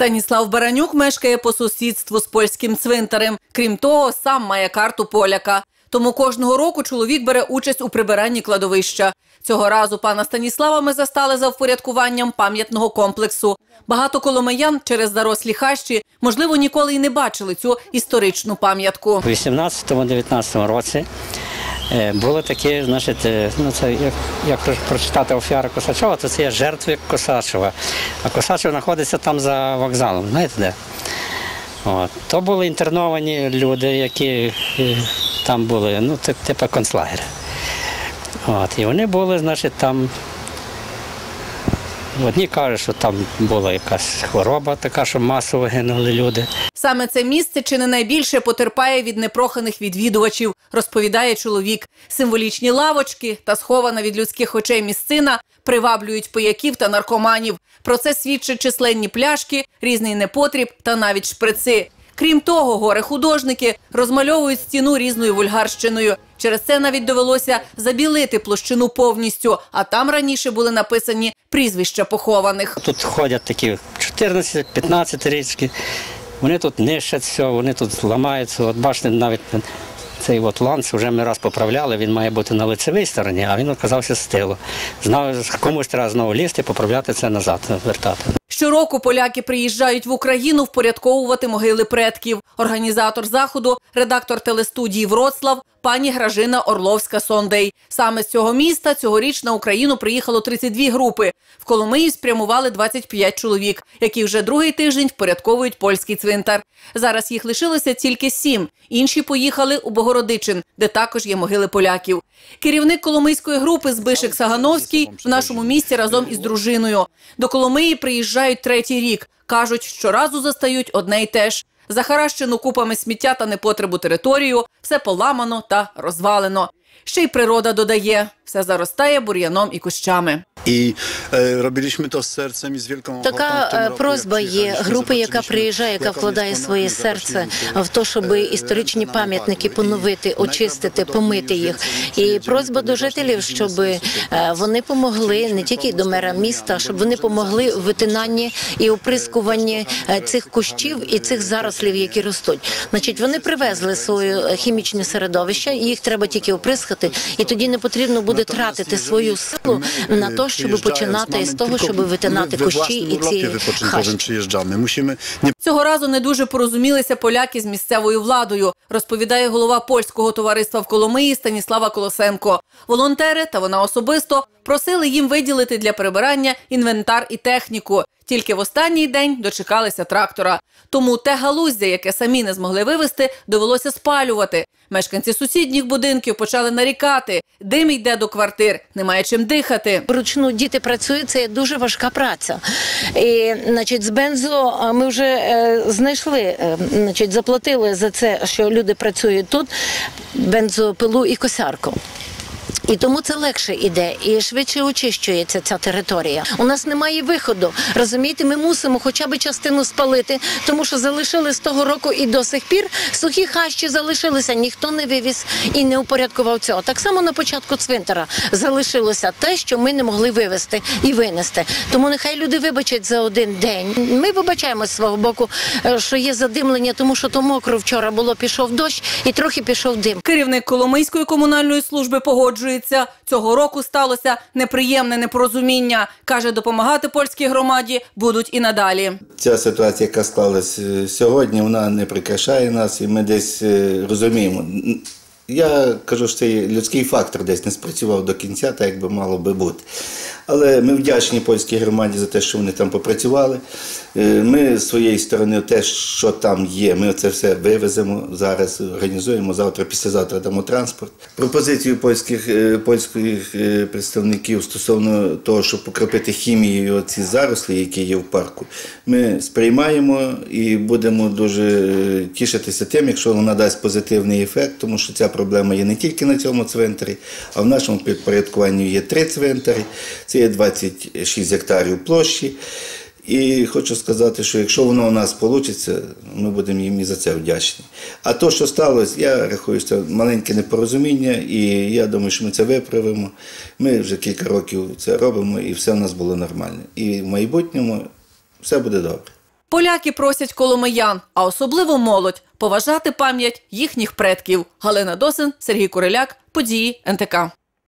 Станіслав Баранюк мешкає по сусідству з польським цвинтарем. Крім того, сам має карту поляка. Тому кожного року чоловік бере участь у прибиранні кладовища. Цього разу пана Станіслава ми застали за впорядкуванням пам'ятного комплексу. Багато коломиян через зарослі хащі, можливо, ніколи й не бачили цю історичну пам'ятку. У 18-19 році було таке, значить, е, ну це як, як прочитати Офіара Косачова, то це є жертви Косачова. А Косачев знаходиться там за вокзалом, знаєте де? От. То були інтерновані люди, які е, там були, ну, тип- типу концлагеря. От. І вони були, значить, там. Одні кажуть, що там була якась хвороба така, що масово гинули люди. Саме це місце чи не найбільше потерпає від непроханих відвідувачів, розповідає чоловік. Символічні лавочки та схована від людських очей місцина приваблюють пияків та наркоманів. Про це свідчать численні пляшки, різний непотріб та навіть шприци. Крім того, горе художники розмальовують стіну різною вульгарщиною. Через це навіть довелося забілити площину повністю, а там раніше були написані прізвища похованих. Тут ходять такі 14-15 річки. Вони тут нищаться, вони тут ламаються. От бачите, навіть цей от ланц вже ми раз поправляли, він має бути на лицевій стороні, а він оказався з тилу. Знав, комусь треба знову лізти, поправляти це назад, вертати. Щороку поляки приїжджають в Україну впорядковувати могили предків. Організатор заходу, редактор телестудії Вроцлав, пані Гражина Орловська Сондей. Саме з цього міста цьогоріч на Україну приїхало 32 групи. В Коломиї спрямували 25 чоловік, які вже другий тиждень впорядковують польський цвинтар. Зараз їх лишилося тільки сім. Інші поїхали у Богородичин, де також є могили поляків. Керівник Коломийської групи Збишек Сагановський в нашому місті разом із дружиною. До Коломиї приїжджають третій рік. Кажуть, щоразу застають одне й те ж. Захаращену купами сміття та непотребу територію, все поламано та розвалено. Ще й природа додає, все заростає бур'яном і кущами. E, to z sercem i z wielką ochotą. Така е, просьба є групи, яка приїжджає, яка вкладає своє серце в те, щоб e, історичні пам'ятники поновити, очистити, помити їх. І просьба до жителів, щоб е, вони помогли не тільки до мера міста, щоб вони помогли в витинанні і оприскуванні е, цих кущів і цих зарослів, які ростуть. Значить, вони привезли своє хімічне середовище, їх треба тільки оприскати, і тоді не потрібно буде тратити свою силу на те, щоб починати з того, щоб витинати кущі і ці хащі. Цього разу не дуже порозумілися поляки з місцевою владою, розповідає голова польського товариства в Коломиї Станіслава Колосенко. Волонтери та вона особисто просили їм виділити для прибирання інвентар і техніку. Тільки в останній день дочекалися трактора. Тому те галуздя, яке самі не змогли вивезти, довелося спалювати. Мешканці сусідніх будинків почали нарікати. Дим йде до квартир, немає чим дихати. Вручну діти працюють, це дуже важка праця. І, значить, з бензо ми вже е, знайшли, е, значить, заплатили за це, що люди працюють тут, бензопилу і косярку. І тому це легше іде і швидше очищується ця територія. У нас немає виходу. Розумієте, ми мусимо хоча б частину спалити, тому що залишили з того року і до сих пір сухі хащі залишилися. Ніхто не вивіз і не упорядкував цього. Так само на початку цвинтара залишилося те, що ми не могли вивезти і винести. Тому нехай люди вибачать за один день. Ми вибачаємо з свого боку, е, що є задимлення, тому що то мокро вчора було, пішов дощ і трохи пішов дим. Керівник Коломийської комунальної служби погоджується. Цього року сталося неприємне непорозуміння. Каже, допомагати польській громаді будуть і надалі. Ця ситуація, яка склалась е, сьогодні, вона не прикрашає нас, і ми десь е, розуміємо. Я кажу, що цей людський фактор десь не спрацював до кінця, так як би мало би бути. Але ми вдячні польській громаді за те, що вони там попрацювали. Е, Ми з своєї сторони, те, що там є, ми це все вивеземо зараз, організуємо завтра, післязавтра дамо транспорт. Пропозицію польських е, польських е, представників стосовно того, щоб покропити хімією ці зарослі, які є в парку, ми сприймаємо і будемо дуже тішитися тим, якщо вона дасть позитивний ефект, тому що ця проблема є не тільки на цьому цвинтарі, а в нашому підпорядкуванні є три цвинтарі. Це є 26 гектарів площі. І хочу сказати, що якщо воно у нас вийде, ми будемо їм і за це вдячні. А то, що сталося, я рахую, це маленьке непорозуміння, і я думаю, що ми це виправимо. Ми вже кілька років це робимо, і все в нас було нормально. І в майбутньому все буде добре. Поляки просять коломиян, а особливо молодь, поважати пам'ять їхніх предків. Галина Досин, Сергій Куриляк, події НТК.